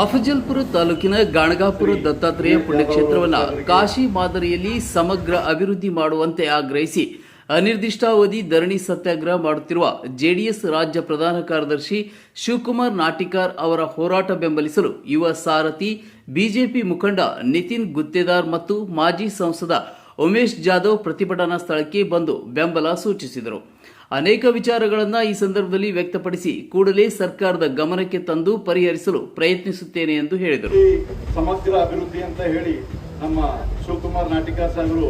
ಅಫಜಲ್ಪುರ ತಾಲೂಕಿನ ಗಾಣಗಾಪುರ ದತ್ತಾತ್ರೇಯ ಪುಣ್ಯಕ್ಷೇತ್ರವನ್ನ ಕಾಶಿ ಮಾದರಿಯಲ್ಲಿ ಸಮಗ್ರ ಅಭಿವೃದ್ಧಿ ಮಾಡುವಂತೆ ಆಗ್ರಹಿಸಿ ಅನಿರ್ದಿಷ್ಟಾವಧಿ ಧರಣಿ ಸತ್ಯಾಗ್ರಹ ಮಾಡುತ್ತಿರುವ ಜೆಡಿಎಸ್ ರಾಜ್ಯ ಪ್ರಧಾನ ಕಾರ್ಯದರ್ಶಿ ಶಿವಕುಮಾರ್ ನಾಟಿಕಾರ್ ಅವರ ಹೋರಾಟ ಬೆಂಬಲಿಸಲು ಯುವ ಸಾರಥಿ, ಬಿಜೆಪಿ ಮುಖಂಡ ನಿತಿನ್ ಗುತ್ತೇದಾರ್ ಮತ್ತು ಮಾಜಿ ಸಂಸದ ಉಮೇಶ್ ಜಾಧವ್ ಪ್ರತಿಭಟನಾ ಸ್ಥಳಕ್ಕೆ ಬಂದು ಬೆಂಬಲ ಸೂಚಿಸಿದರು. ಅನೇಕ ವಿಚಾರಗಳನ್ನು ಈ ಸಂದರ್ಭದಲ್ಲಿ ವ್ಯಕ್ತಪಡಿಸಿ ಕೂಡಲೇ ಸರ್ಕಾರದ ಗಮನಕ್ಕೆ ತಂದು ಪರಿಹರಿಸಲು ಪ್ರಯತ್ನಿಸುತ್ತೇನೆ ಎಂದು ಹೇಳಿದರು. ಸಮಗ್ರ ಅಭಿವೃದ್ಧಿ ಅಂತ ಹೇಳಿ ನಮ್ಮ ಶಿವಕುಮಾರ್ ನಾಟಿಕ ಸಾಹೇಬರು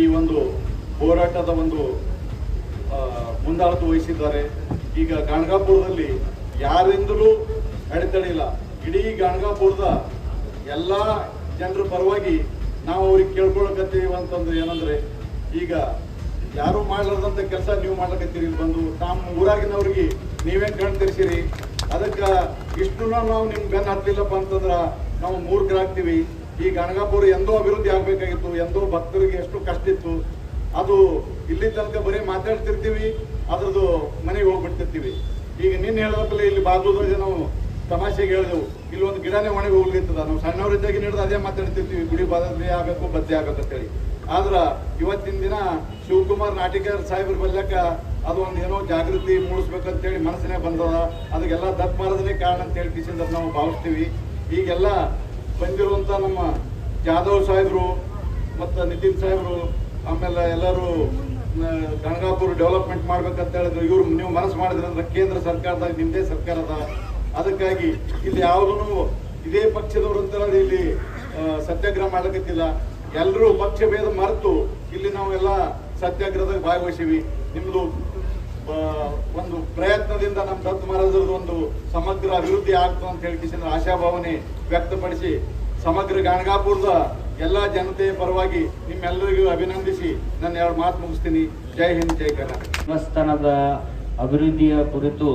ಈ ಒಂದು ಹೋರಾಟದ ಒಂದು ಮುಂದಾಳತ್ವ ವಹಿಸಿದ್ದಾರೆ. ಈಗ ಗಾಣಗಾಪುರದಲ್ಲಿ ಯಾರಿಂದಲೂ ಅಡೆತಡೆಯಿಲ್ಲ. ಇಡೀ ಗಾಣಗಾಪುರದ ಎಲ್ಲ ಜನರ ಪರವಾಗಿ ನಾವು ಅವ್ರಿಗೆ ಕೇಳ್ಕೊಳಕತ್ತೀವಿ ಅಂತಂದ್ರೆ ಏನಂದ್ರೆ, ಈಗ ಯಾರು ಮಾಡ್ಲಾರ್ದಂತ ಕೆಲಸ ನೀವು ಮಾಡ್ಲಕತ್ತೀರಿ. ಇಲ್ಲಿ ಬಂದು ತಮ್ಮ ಊರಾಗಿನವ್ರಿಗೆ ನೀವೇನ್ ಕಣ್ ತೆರೆಸಿರಿ? ಅದಕ್ಕ ಇಷ್ಟು ನಾವು ನಿಮ್ ಬೆನ್ನ ಹತ್ತಿಲ್ಲಪ್ಪ ಅಂತಂದ್ರ ನಾವು ಮೂರ್ಖರಾಗ್ತೀವಿ. ಈ ಗಣಗಾಪುರ ಎಂದೋ ಅಭಿವೃದ್ಧಿ ಆಗ್ಬೇಕಾಗಿತ್ತು, ಎಂದೋ ಭಕ್ತರಿಗೆ ಎಷ್ಟು ಕಷ್ಟ ಇತ್ತು. ಅದು ಇಲ್ಲಿ ತನಕ ಬರೀ ಮಾತಾಡ್ತಿರ್ತೀವಿ, ಅದ್ರದ್ದು ಮನೆಗೆ ಹೋಗ್ಬಿಡ್ತಿರ್ತೀವಿ. ಈಗ ನಿನ್ನೆ ಹೇಳಿದ್ರೆ ಇಲ್ಲಿ ಬಾಜುದಾಗ ನಾವು ತಮಾಷೆಗೆ ಹೇಳಿದೆವು, ಇಲ್ಲಿ ಒಂದು ಗಿಡನೇ ಒಣಗಿ ಹೋಗ್ಲಿತ್ತದ ನಾವು ಸಣ್ಣವರಿದ್ದಾಗಿ ಹಿಡಿದು ಅದೇ ಮಾತಾಡ್ತಿರ್ತೀವಿ, ಗುಡಿ ಬಾದಲ್ಲಿ ಆಗಬೇಕು ಬದ್ದೆ ಆಗ್ಬೇಕು ಅಂತೇಳಿ. ಆದ್ರ ಇವತ್ತಿನ ದಿನ ಶಿವಕುಮಾರ್ ನಾಟಿಕರ್ ಸಾಹೇಬ್ರ ಬರ್ಲಕ್ಕ ಅದು ಒಂದು ಏನೋ ಜಾಗೃತಿ ಮೂಡಿಸ್ಬೇಕಂತೇಳಿ ಮನಸ್ಸಿನೇ ಬಂದದ. ಅದಕ್ಕೆಲ್ಲ ದತ್ ಮಾರದನೇ ಕಾರಣ ಅಂತ ಹೇಳಿ ಕಿಸಿಂದ ನಾವು ಭಾವಿಸ್ತೀವಿ. ಈಗೆಲ್ಲ ಬಂದಿರುವಂತ ನಮ್ಮ ಜಾಧವ್ ಸಾಹೇಬ್ರು ಮತ್ತು ನಿತಿನ್ ಸಾಹೇಬ್ರು, ಆಮೇಲೆ ಎಲ್ಲರೂ ಗಣಗಾಪುರ ಡೆವಲಪ್ಮೆಂಟ್ ಮಾಡ್ಬೇಕಂತ ಹೇಳಿದ್ರು. ಇವ್ರು ನೀವು ಮನಸ್ಸು ಮಾಡಿದ್ರಂದ್ರೆ ಕೇಂದ್ರ ಸರ್ಕಾರದಾಗ ನಿಮ್ದೇ ಸರ್ಕಾರದ ಅದಕ್ಕಾಗಿ ಇಲ್ಲಿ ಯಾವುದೂ ಇದೇ ಪಕ್ಷದವರು ಅಂತ ಇಲ್ಲಿ ಸತ್ಯಾಗ್ರಹ ಮಾಡ್ಲಿಕ್ಕಿಲ್ಲ ಎಲ್ಲರೂ ಪಕ್ಷ ಭೇದ ಮರೆತು ಇಲ್ಲಿ ನಾವೆಲ್ಲ ಸತ್ಯಾಗ್ರಹದಾಗ ಭಾಗವಹಿಸಿವಿ. ನಿಮ್ದು ಆ, ಒಂದು ಪ್ರಯತ್ನದಿಂದ ನಮ್ಮ ದತ್ತ ಮಹಾರಾಜರದ್ದು ಒಂದು ಸಮಗ್ರ ಅಭಿವೃದ್ಧಿ ಆಗ್ತದೆ ಅಂತ ಹೇಳಿ ಆಶಾಭಾವನೆ ವ್ಯಕ್ತಪಡಿಸಿ ಸಮಗ್ರ ಗಾಣಗಾಪುರದ ಎಲ್ಲಾ ಜನತೆಯ ಪರವಾಗಿ ನಿಮ್ಮೆಲ್ಲರಿಗೂ ಅಭಿನಂದಿಸಿ ನನ್ನ ಎರಡು ಮಾತು ಮುಗಿಸ್ತೀನಿ. ಜೈ ಹಿಂದ್ ಜೈ ಕರ್ನಾಟಕ. ದೇವಸ್ಥಾನದ ಅಭಿವೃದ್ಧಿಯ ಕುರಿತು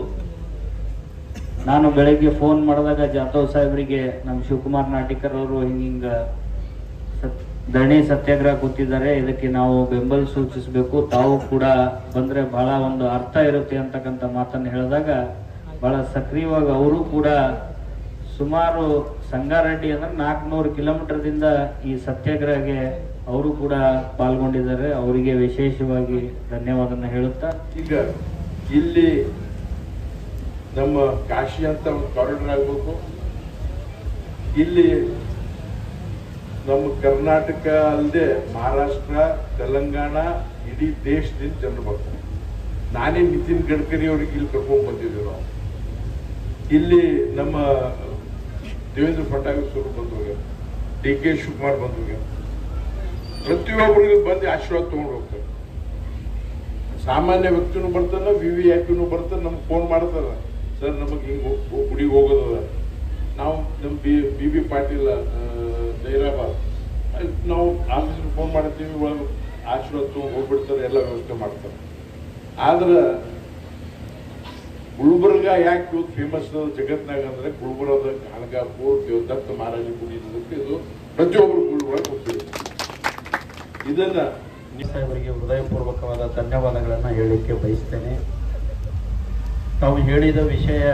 ನಾನು ಬೆಳಗ್ಗೆ ಫೋನ್ ಮಾಡಿದಾಗ ಜಾಧವ್ ಸಾಹೇಬರಿಗೆ ನಮ್ಮ ಶಿವಕುಮಾರ್ ನಾಟಿಕರ್ ಅವರು ಸತ್ ಧರಣಿ ಸತ್ಯಾಗ್ರಹ ಕೂತಿದ್ದಾರೆ. ಇದಕ್ಕೆ ನಾವು ಬೆಂಬಲ ಸೂಚಿಸಬೇಕು. ತಾವು ಕೂಡ ಬಂದ್ರೆ ಬಹಳ ಒಂದು ಅರ್ಥ ಇರುತ್ತೆ ಅಂತಕ್ಕಂಥ ಮಾತನ್ನು ಹೇಳಿದಾಗ ಬಹಳ ಸಕ್ರಿಯವಾಗಿ ಅವರು ಕೂಡ ಸುಮಾರು ಸಂಗಾರೆಡ್ಡಿ ಅಂದ್ರೆ ನಾಲ್ಕುನೂರು ಕಿಲೋಮೀಟರ್ದಿಂದ ಈ ಸತ್ಯಾಗ್ರಹಕ್ಕೆ ಅವರು ಕೂಡ ಪಾಲ್ಗೊಂಡಿದ್ದಾರೆ. ಅವರಿಗೆ ವಿಶೇಷವಾಗಿ ಧನ್ಯವಾದ ಹೇಳುತ್ತಾ. ಈಗ ಇಲ್ಲಿ ನಮ್ಮ ಕಾಶಿ ಅಂತ ಒಂದು ಕಾರಿಡಾರ್ ಆಗಬೇಕು ಇಲ್ಲಿ ನಮ್ಮ ಕರ್ನಾಟಕ ಅಲ್ಲದೆ ಮಹಾರಾಷ್ಟ್ರ, ತೆಲಂಗಾಣ, ಇಡೀ ದೇಶದಿಂದ ಜನರು ಬರ್ತಾರೆ. ನಾನೇ ನಿತಿನ್ ಗಡ್ಕರಿ ಅವ್ರಿಗೆ ಇಲ್ಲಿ ಕರ್ಕೊಂಡು ಬಂದಿದ್ದೀವಿ ನಾವು. ಇಲ್ಲಿ ನಮ್ಮ ದೇವೇಂದ್ರ ಫಡ್ನವೀಸ್ ಅವರು ಬಂದು ಹೋಗ್ಯಾರ ಡಿ ಕೆ ಶಿವಕುಮಾರ್ ಬಂದು ಹೋಗ್ಯಾರ ಪ್ರತಿಯೊಬ್ಬರಿಗೂ ಬಂದು ಆಶೀರ್ವಾದ ತಗೊಂಡು ಹೋಗ್ತಾರೆ. ಸಾಮಾನ್ಯ ವ್ಯಕ್ತಿನೂ ಬರ್ತಾನ ವಿ ವಿ ಐಪಿನೂ ಬರ್ತಾನೆ, ನಮ್ಗೆ ಫೋನ್ ಮಾಡ್ತಾರ ಸರ್, ನಮಗೆ ಹಿಂಗೆ ಗುಡಿಗೆ ಹೋಗೋದ ನಾವು ನಮ್ಮ ಬಿ ಬಿ ಬಿ ಪಾಟೀಲ್ ಅಲ್ಲಿ ನಾವು ಆಫೀಸ್ಗೆ ಫೋನ್ ಮಾಡ್ತೀವಿ ಒಳಗೆ ಹೋಗ್ಬಿಡ್ತಾರೆ, ಎಲ್ಲ ವ್ಯವಸ್ಥೆ ಮಾಡ್ತಾರೆ. ಆದ್ರೆ, ಗುಲ್ಬರ್ಗ ಯಾಕೆ ಫೇಮಸ್ ಜಗತ್ನಾಗ ಅಂದ್ರೆ ಗುಲ್ಬರ್ಗದ ಗಾಣಗಾಪುರ್ ದೇವದತ್ತ ಮಹಾರಾಜ ಗುಡಿ ಇದು ಪ್ರತಿಯೊಬ್ಬರು ಗುಲ್ಬರ್ಗ ಹೋಗ್ತಿದ್ರು. ಇದನ್ನ ಸಾಹೇಬರಿಗೆ ಹೃದಯಪೂರ್ವಕವಾದ ಧನ್ಯವಾದಗಳನ್ನು ಹೇಳಲಿಕ್ಕೆ ಬಯಸ್ತೇನೆ. ತಾವು ಹೇಳಿದ ವಿಷಯ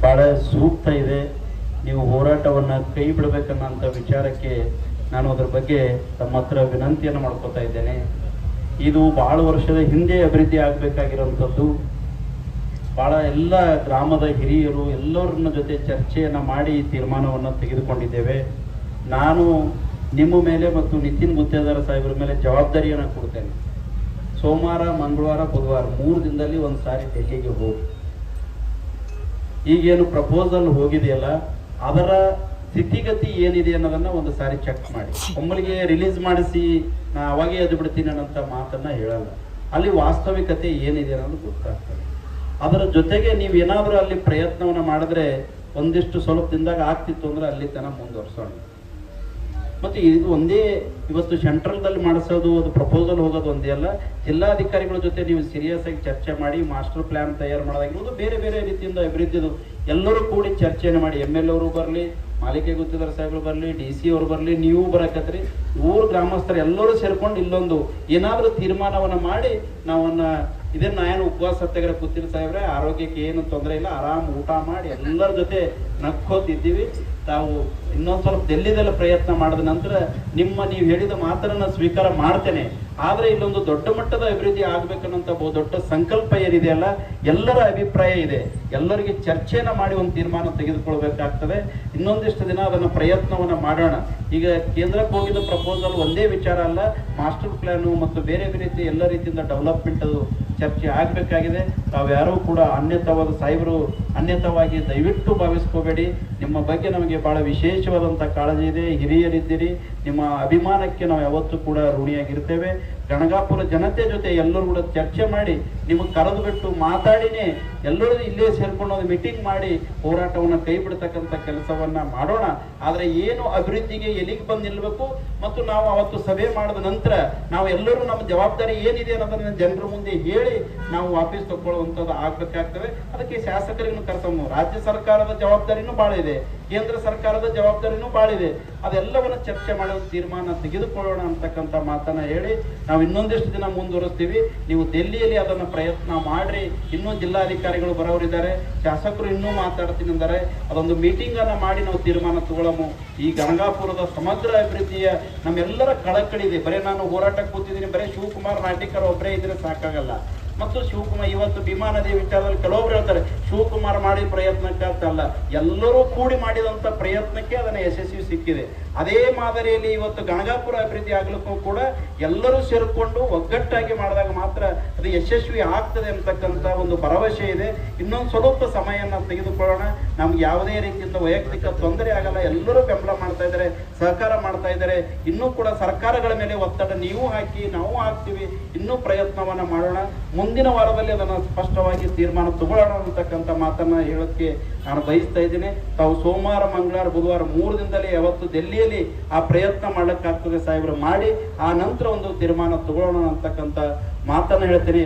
ಬಹಳ ಸೂಕ್ತ ಇದೆ. ನೀವು ಹೋರಾಟವನ್ನು ಕೈ ಬಿಡಬೇಕನ್ನೋಂಥ ವಿಚಾರಕ್ಕೆ ನಾನು ಅದರ ಬಗ್ಗೆ ತಮ್ಮ ಹತ್ರ ವಿನಂತಿಯನ್ನು ಮಾಡ್ಕೋತಾ ಇದ್ದೇನೆ. ಇದು ಬಹಳ ವರ್ಷದ ಹಿಂದೆ ಅಭಿವೃದ್ಧಿ ಆಗಬೇಕಾಗಿರೋಂಥದ್ದು ಬಹಳ ಎಲ್ಲ ಗ್ರಾಮದ ಹಿರಿಯರು ಎಲ್ಲರನ್ನ ಜೊತೆ ಚರ್ಚೆಯನ್ನು ಮಾಡಿ ತೀರ್ಮಾನವನ್ನು ತೆಗೆದುಕೊಂಡಿದ್ದೇವೆ. ನಾನು ನಿಮ್ಮ ಮೇಲೆ ಮತ್ತು ನಿತಿನ್ ಗುತ್ತೇದಾರ ಸಾಹೇಬರ ಮೇಲೆ ಜವಾಬ್ದಾರಿಯನ್ನು ಕೊಡ್ತೇನೆ. ಸೋಮವಾರ, ಮಂಗಳವಾರ, ಬುಧವಾರ ಮೂರು ದಿನದಲ್ಲಿ ಒಂದು ಸಾರಿ ಡೆಲ್ಲಿಗೆ ಹೋಗಿ. ಈಗೇನು ಪ್ರಪೋಸಲ್ ಹೋಗಿದೆಯಲ್ಲ ಅದರ ಸ್ಥಿತಿಗತಿ ಏನಿದೆ ಅನ್ನೋದನ್ನ ಒಂದು ಸಾರಿ ಚೆಕ್ ಮಾಡಿ. ಒಮ್ಮಲಿಗೆ ರಿಲೀಸ್ ಮಾಡಿಸಿ, ನಾ ಅವಾಗೇ ಅದು ಬಿಡ್ತೀನಿ ಅನ್ನೋಂಥ ಮಾತನ್ನ ಹೇಳಲ್ಲ. ಅಲ್ಲಿ ವಾಸ್ತವಿಕತೆ ಏನಿದೆ ಅನ್ನೋದು ಗೊತ್ತಾಗ್ತದೆ. ಅದರ ಜೊತೆಗೆ ನೀವು ಏನಾದರೂ ಅಲ್ಲಿ ಪ್ರಯತ್ನವನ್ನು ಮಾಡಿದ್ರೆ ಒಂದಿಷ್ಟು ಸ್ವಲ್ಪ ದಿನದಾಗ ಆಗ್ತಿತ್ತು ಅಂದ್ರೆ ಅಲ್ಲಿ ತನಕ ಮುಂದುವರ್ಸೋಣ. ಮತ್ತೆ ಇದು ಒಂದೇ ಇವತ್ತು ಸೆಂಟ್ರಲ್ದಲ್ಲಿ ಮಾಡಿಸೋದು, ಅದು ಪ್ರಪೋಸಲ್ ಹೋಗೋದು ಒಂದೇ ಅಲ್ಲ. ಜಿಲ್ಲಾಧಿಕಾರಿಗಳ ಜೊತೆ ನೀವು ಸೀರಿಯಸ್ ಆಗಿ ಚರ್ಚೆ ಮಾಡಿ ಮಾಸ್ಟರ್ ಪ್ಲಾನ್ ತಯಾರು ಮಾಡೋದಾಗಿರ್ಬೋದು, ಬೇರೆ ಬೇರೆ ರೀತಿಯಿಂದ ಅಭಿವೃದ್ಧಿದು ಎಲ್ಲರೂ ಕೂಡಿ ಚರ್ಚೆಯನ್ನು ಮಾಡಿ, ಎಂ ಎಲ್ ಅವರು ಬರಲಿ, ಮಾಲಿಕೆ ಗುತ್ತಿದಾರ ಸಾಹೇಬರು ಬರಲಿ, ಡಿ ಸಿ ಅವರು ಬರಲಿ, ನೀವು ಬರಕತ್ರಿ. ಊರು ಗ್ರಾಮಸ್ಥರು ಎಲ್ಲರೂ ಸೇರ್ಕೊಂಡು ಇಲ್ಲೊಂದು ಏನಾದರೂ ತೀರ್ಮಾನವನ್ನು ಮಾಡಿ, ನಾವನ್ನ ಇದನ್ನ ಏನು ಉಪವಾಸ ಸತ್ಯಾಗ್ರಹ ಕೂತಿರ ಸಾಹೇಬ್ರೆ, ಆರೋಗ್ಯಕ್ಕೆ ಏನು ತೊಂದರೆ ಇಲ್ಲ, ಆರಾಮ್ ಊಟ ಮಾಡಿ ಎಲ್ಲರ ಜೊತೆ ನಕ್ಕೋತಿದ್ದೀವಿ. ತಾವು ಇನ್ನೊಂದು ಸ್ವಲ್ಪ ಡೆಲ್ಲಿದೆಲ್ಲ ಪ್ರಯತ್ನ ಮಾಡಿದ ನಂತರ ನಿಮ್ಮ ನೀವು ಹೇಳಿದ ಮಾತನ್ನ ಸ್ವೀಕಾರ ಮಾಡ್ತೇನೆ. ಆದರೆ ಇಲ್ಲೊಂದು ದೊಡ್ಡ ಮಟ್ಟದ ಅಭಿವೃದ್ಧಿ ಆಗ್ಬೇಕನ್ನಂತ ಬಹು ದೊಡ್ಡ ಸಂಕಲ್ಪ ಏನಿದೆಯಲ್ಲ ಎಲ್ಲರ ಅಭಿಪ್ರಾಯ ಇದೆ. ಎಲ್ಲರಿಗೆ ಚರ್ಚೆನ ಮಾಡಿ ಒಂದು ತೀರ್ಮಾನ ತೆಗೆದುಕೊಳ್ಬೇಕಾಗ್ತದೆ. ಇನ್ನೊಂದಿಷ್ಟು ದಿನ ಅದನ್ನ ಪ್ರಯತ್ನವನ್ನ ಮಾಡೋಣ. ಈಗ ಕೇಂದ್ರಕ್ಕೆ ಹೋಗಿದ ಪ್ರಪೋಸಲ್ ಒಂದೇ ವಿಚಾರ ಅಲ್ಲ ಮಾಸ್ಟರ್ ಪ್ಲಾನು ಮತ್ತು ಬೇರೆ ಬೇರೆ ರೀತಿ ಎಲ್ಲ ರೀತಿಯಿಂದ ಡೆವಲಪ್ಮೆಂಟ್ ಅದು ಚರ್ಚೆ ಆಗಬೇಕಾಗಿದೆ. ತಾವ್ಯಾರೂ ಕೂಡ ಅನ್ಯತವಾದ ಸಾಹೇಬರು ಅನ್ಯತವಾಗಿ ದಯವಿಟ್ಟು ಭಾವಿಸ್ಕೋಬೇಡಿ. ನಿಮ್ಮ ಬಗ್ಗೆ ನಮಗೆ ಬಹಳ ವಿಶೇಷವಾದಂಥ ಕಾಳಜಿ ಇದೆ ಹಿರಿಯರಿದ್ದೀರಿ. ನಿಮ್ಮ ಅಭಿಮಾನಕ್ಕೆ ನಾವು ಯಾವತ್ತೂ ಕೂಡ ಋಣಿಯಾಗಿರ್ತೇವೆ. ಗಣಗಾಪುರ ಜನತೆ ಜೊತೆ ಎಲ್ಲರೂ ಕೂಡ ಚರ್ಚೆ ಮಾಡಿ ನಿಮಗೆ ಕರೆದು ಬಿಟ್ಟು ಮಾತಾಡಿನೇ ಎಲ್ಲರೂ ಇಲ್ಲೇ ಸೇರ್ಕೊಂಡು ಒಂದು ಮೀಟಿಂಗ್ ಮಾಡಿ ಹೋರಾಟವನ್ನು ಕೈ ಬಿಡ್ತಕ್ಕಂಥ ಕೆಲಸವನ್ನ ಮಾಡೋಣ. ಆದರೆ ಏನು ಅಭಿವೃದ್ಧಿಗೆ ಎಲ್ಲಿಗೆ ಬಂದು ನಿಲ್ಲಬೇಕು ಮತ್ತು ನಾವು ಅವತ್ತು ಸಭೆ ಮಾಡಿದ ನಂತರ ನಾವು ಎಲ್ಲರೂ ನಮ್ಮ ಜವಾಬ್ದಾರಿ ಏನಿದೆ ಅನ್ನೋದನ್ನ ಜನರ ಮುಂದೆ ಹೇಳಿ ನಾವು ವಾಪಸ್ ತಗೊಳ್ಳುವಂಥದ್ದು ಆಗ್ಬೇಕಾಗ್ತದೆ. ಅದಕ್ಕೆ ಶಾಸಕರಿಗೂ ಕರೆಸಮ್ಮ ರಾಜ್ಯ ಸರ್ಕಾರದ ಜವಾಬ್ದಾರಿನೂ ಭಾಳ ಇದೆ ಕೇಂದ್ರ ಸರ್ಕಾರದ ಜವಾಬ್ದಾರಿನೂ ಭಾಳ ಇದೆ ಅದೆಲ್ಲವನ್ನ ಚರ್ಚೆ ಮಾಡೋ ತೀರ್ಮಾನ ತೆಗೆದುಕೊಳ್ಳೋಣ ಅಂತಕ್ಕಂಥ ಮಾತನ್ನ ಹೇಳಿ ನಾವು ಇನ್ನೊಂದಿಷ್ಟು ದಿನ ಮುಂದುವರಿಸ್ತೀವಿ. ನೀವು ದೆಲ್ಲಿಯಲ್ಲಿ ಅದನ್ನ ಪ್ರಯತ್ನ ಮಾಡ್ರಿ. ಇನ್ನೂ ಜಿಲ್ಲಾಧಿಕಾರಿಗಳು ಬರೋರಿದ್ದಾರೆ. ಶಾಸಕರು ಇನ್ನೂ ಮಾತಾಡ್ತೀನಿ ಅಂದರೆ ಅದೊಂದು ಮೀಟಿಂಗ್ ಅನ್ನ ಮಾಡಿ ನಾವು ತೀರ್ಮಾನ ತಗೊಳ್ಳೋಮು. ಈ ಗಣಗಾಪುರದ ಸಮಗ್ರ ಅಭಿವೃದ್ಧಿಯ ನಮ್ಮೆಲ್ಲರ ಕಳಕಳಿ ಇದೆ. ಬರೀ ನಾನು ಹೋರಾಟಕ್ಕೆ ಕೂತಿದ್ದೀನಿ. ಬರೀ ಶಿವಕುಮಾರ್ ನಾಟಿಕರ್ ಒಬ್ಬರೇ ಇದ್ರೆ ಸಾಕಾಗಲ್ಲ. ಮತ್ತು ಶಿವಕುಮಾರ್ ಇವತ್ತು ಭೀಮಾ ನದಿ ವಿಚಾರದಲ್ಲಿ ಕೆಲವೊಬ್ರು ಹೇಳ್ತಾರೆ, ಶಿವಕುಮಾರ್ ಮಾಡಿದ ಅಲ್ಲ ಎಲ್ಲರೂ ಕೂಡಿ ಮಾಡಿದಂತ ಪ್ರಯತ್ನಕ್ಕೆ ಅದನ್ನ ಯಶಸ್ವಿ ಸಿಕ್ಕಿದೆ. ಅದೇ ಮಾದರಿಯಲ್ಲಿ ಇವತ್ತು ಗಣಗಾಪುರ ಅಭಿವೃದ್ಧಿ ಆಗ್ಲಿಕ್ಕೂ ಕೂಡ ಎಲ್ಲರೂ ಸೇರಿಕೊಂಡು ಒಗ್ಗಟ್ಟಾಗಿ ಮಾಡಿದಾಗ ಮಾತ್ರ ಅದು ಯಶಸ್ವಿ ಆಗ್ತದೆ ಅಂತಕ್ಕಂಥ ಒಂದು ಭರವಸೆ ಇದೆ. ಇನ್ನೊಂದು ಸ್ವಲ್ಪ ಸಮಯನ ತೆಗೆದುಕೊಳ್ಳೋಣ. ನಮ್ಗೆ ಯಾವುದೇ ರೀತಿಯಿಂದ ವೈಯಕ್ತಿಕ ತೊಂದರೆ ಆಗಲ್ಲ. ಎಲ್ಲರೂ ಬೆಂಬಲ ಮಾಡ್ತಾ ಇದ್ದಾರೆ, ಸಹಕಾರ ಮಾಡ್ತಾ ಇದ್ದಾರೆ. ಇನ್ನೂ ಕೂಡ ಸರ್ಕಾರಗಳ ಮೇಲೆ ಒತ್ತಡ ನೀವು ಹಾಕಿ, ನಾವು ಹಾಕ್ತೀವಿ. ಇನ್ನೂ ಪ್ರಯತ್ನವನ್ನ ಮಾಡೋಣ. ಮುಂದಿನ ವಾರದಲ್ಲಿ ಅದನ್ನು ಸ್ಪಷ್ಟವಾಗಿ ತೀರ್ಮಾನ ತಗೊಳ್ಳೋಣ ಅಂತಕ್ಕಂಥ ಮಾತನ್ನು ಹೇಳೋಕ್ಕೆ ನಾನು ಬಯಸ್ತಾ ಇದ್ದೀನಿ. ತಾವು ಸೋಮವಾರ, ಮಂಗಳವಾರ, ಬುಧವಾರ ಮೂರು ದಿನದಲ್ಲಿ ಯಾವತ್ತು ಡೆಲ್ಲಿಯಲ್ಲಿ ಆ ಪ್ರಯತ್ನ ಮಾಡೋಕ್ಕಾಗ್ತದೆ ಸಾಹೇಬರು. ಮಾಡಿ, ಆ ನಂತರ ಒಂದು ತೀರ್ಮಾನ ತಗೊಳ್ಳೋಣ ಅಂತಕ್ಕಂಥ ಮಾತನ್ನು ಹೇಳ್ತೀನಿ.